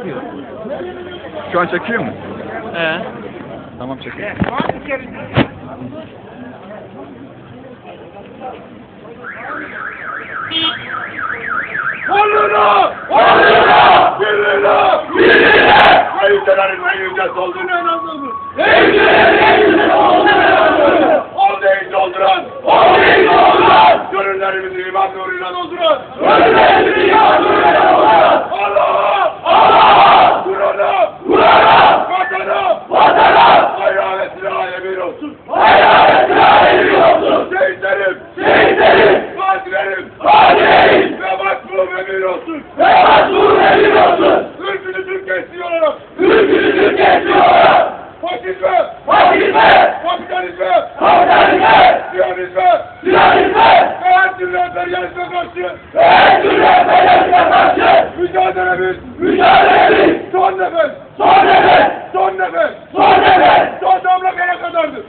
çekiyor. Şu an çekiyor mu? He. Tamam çekiyor. Varlığına! Varlığına! Birliğine! Birliğine! Kayıtların en yüce olduğunu inandığımız. En yüce, en yüce olduğunu inandığımız. Ol değil dolduran. Ol değil dolduran. Gönüllerimizi iman nuruyla dolduran. Gönüllerimizi iman nuruyla dolduran. Allah'a! Allah'a! Kur'an'a! Kur'an'a! Vatana! Vatana! Bayrağı ve silaha emin olsun. Bayrağı ve silaha emin olsun. Şehitlerim! Şehitlerim! Gazilerim! Gazilerim! Ve emin olsun. Mazlum emin olsun. Ülkünü Türkiye istiyorlar. Ülkünü Türkiye istiyorlar. Faşizme! Faşizme! Kapitalizme! Kapitalizme! Siyonizme! Siyonizme! Ve her türlü emperyalizme karşı! Ve her türlü emperyalizme karşı! Mücadelemiz! Mücadelemiz! Son nefes! Son nefes! Son nefes! Son nefes! Son damla kana kadardır!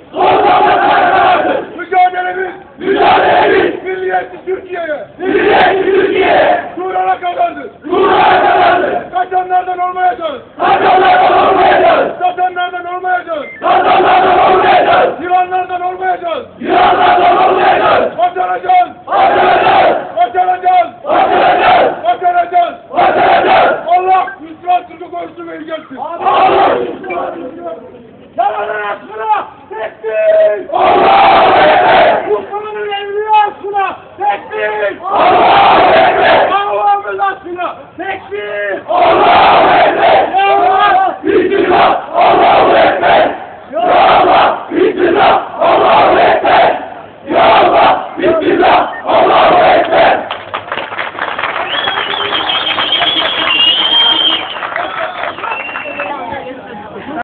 dönmeyeceğiz. Kur'an'a dönmeyeceğiz. Kaçanlardan olmayacağız. Kaçanlardan olmayacağız. Satanlardan olmayacağız. Satanlardan olmayacağız. Yılanlardan olmayacağız. Yılanlardan olmayacağız. Başaracağız. Başaracağız. Başaracağız. Başaracağız. Başaracağız. Başaracağız. Allah Müslümansızlık korusun ve ilgilensin. Allah Müslümansızlık Yalanın aşkına tekbir! Allah! Müslümanın evliliği aşkına tekbir! Allah! Tekbir! Allah! Allah! Allah! Allah!